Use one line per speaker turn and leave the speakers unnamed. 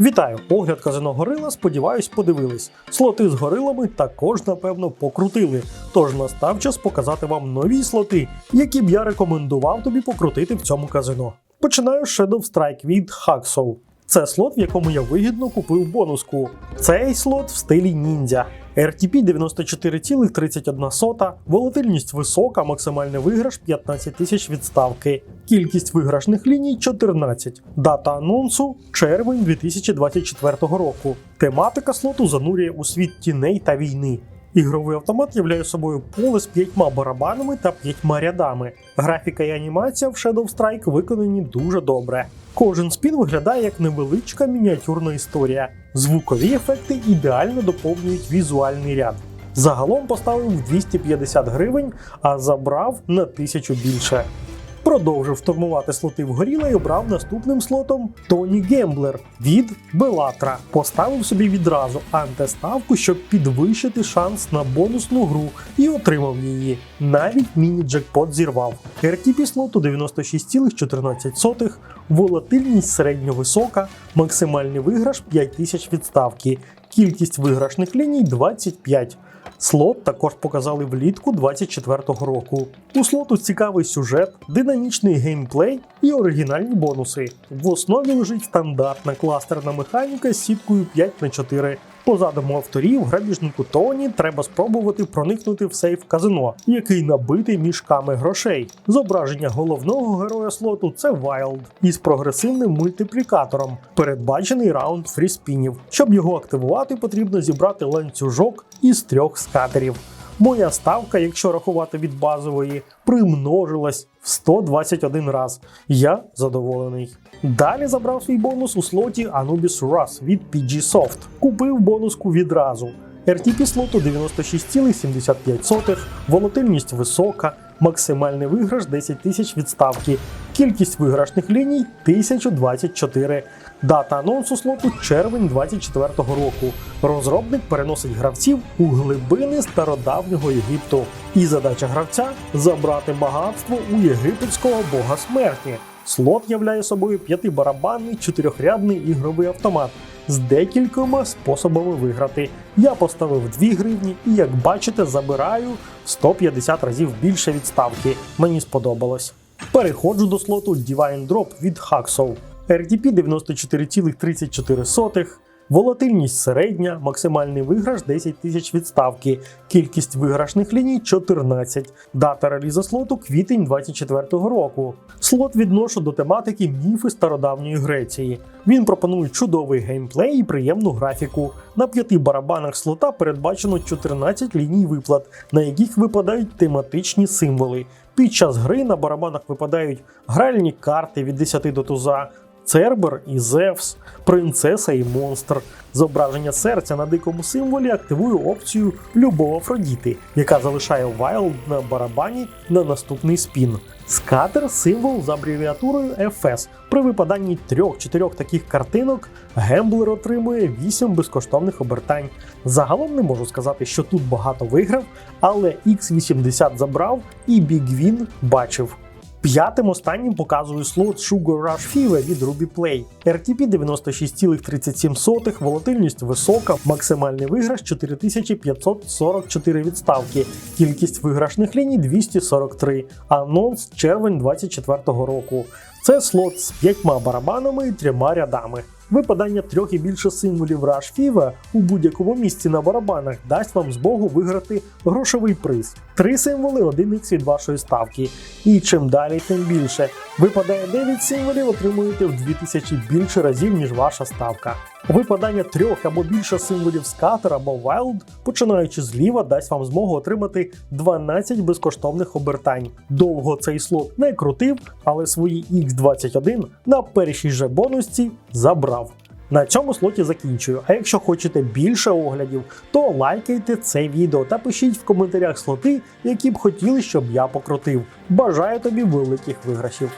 Вітаю! Огляд казино Горила, сподіваюсь, подивились. Слоти з горилами також, напевно, покрутили. Тож настав час показати вам нові слоти, які б я рекомендував тобі покрутити в цьому казино. Починаю з Shadow Strike від Hacksaw. Це слот, в якому я вигідно купив бонуску. Цей слот в стилі ніндзя. RTP 94,31, волатильність висока, максимальний виграш 15 тисяч відставки. Кількість виграшних ліній 14. Дата анонсу червень 2024 року. Тематика слоту занурює у світ тіней та війни. Ігровий автомат являє собою поле з п'ятьма барабанами та п'ятьма рядами. Графіка і анімація в Shadow Strike виконані дуже добре. Кожен спін виглядає як невеличка мініатюрна історія. Звукові ефекти ідеально доповнюють візуальний ряд. Загалом поставив 250 гривень, а забрав на тисячу більше. Продовжив штурмувати слоти в горіла і обрав наступним слотом Тоні Гемблер від Белатра. Поставив собі відразу антиставку, щоб підвищити шанс на бонусну гру, і отримав її. Навіть міні-джекпот зірвав. RTP слоту 96,14, волатильність середньовисока, максимальний виграш 5000 відставки, кількість виграшних ліній 25. Слот також показали влітку 24-го року. У слоту цікавий сюжет, динамічний геймплей і оригінальні бонуси. В основі лежить стандартна кластерна механіка з сіткою 5 на 4 по задуму авторів, грабіжнику Тоні треба спробувати проникнути в сейф казино, який набитий мішками грошей. Зображення головного героя слоту це Вайлд із прогресивним мультиплікатором. Передбачений раунд фріспінів. Щоб його активувати, потрібно зібрати ланцюжок із трьох скатерів. Моя ставка, якщо рахувати від базової, примножилась в 121 раз. Я задоволений. Далі забрав свій бонус у слоті Anubis Rus від PG Soft. Купив бонуску відразу. RTP слоту 96,75, волатильність висока, максимальний виграш 10 тисяч відставки, кількість виграшних ліній 1024. Дата анонсу слоту червень 24-го року. Розробник переносить гравців у глибини стародавнього Єгипту. І задача гравця забрати багатство у єгипетського бога смерті. Слот являє собою п'ятибарабанний чотирьохрядний ігровий автомат з декількома способами виграти. Я поставив 2 гривні і, як бачите, забираю 150 разів більше відставки. Мені сподобалось. Переходжу до слоту Divine Drop від Hacksaw. RTP 94,34, волатильність середня, максимальний виграш 10 тисяч відставки, кількість виграшних ліній 14, дата релізу слоту квітень 24-го року. Слот відношу до тематики міфи стародавньої Греції. Він пропонує чудовий геймплей і приємну графіку. На п'яти барабанах слота передбачено 14 ліній виплат, на яких випадають тематичні символи. Під час гри на барабанах випадають гральні карти від 10 до туза, Цербер і Зевс, принцеса і монстр. Зображення серця на дикому символі активує опцію Любов Афродіти, яка залишає Вайлд на барабані на наступний спін. Скатер символ з абревіатурою FS. При випаданні трьох-чотирьох таких картинок гемблер отримує 8 безкоштовних обертань. Загалом не можу сказати, що тут багато виграв, але X80 забрав і Big бачив. П'ятим останнім показую слот Sugar Rush Fever від Ruby Play. RTP 96,37, волатильність висока, максимальний виграш 4544 відставки, кількість виграшних ліній 243, анонс червень 2024 року. Це слот з п'ятьма барабанами і трьома рядами. Випадання трьох і більше символів Rush Fever у будь-якому місці на барабанах дасть вам змогу виграти грошовий приз. Три символи 1х від вашої ставки. І чим далі, тим більше. Випадає 9 символів, отримуєте в 2000 більше разів, ніж ваша ставка. Випадання трьох або більше символів Scatter або Wild, починаючи зліва, дасть вам змогу отримати 12 безкоштовних обертань. Довго цей слот не крутив, але свої X21 на першій же бонусці забрав. На цьому слоті закінчую. А якщо хочете більше оглядів, то лайкайте це відео та пишіть в коментарях слоти, які б хотіли, щоб я покрутив. Бажаю тобі великих виграшів!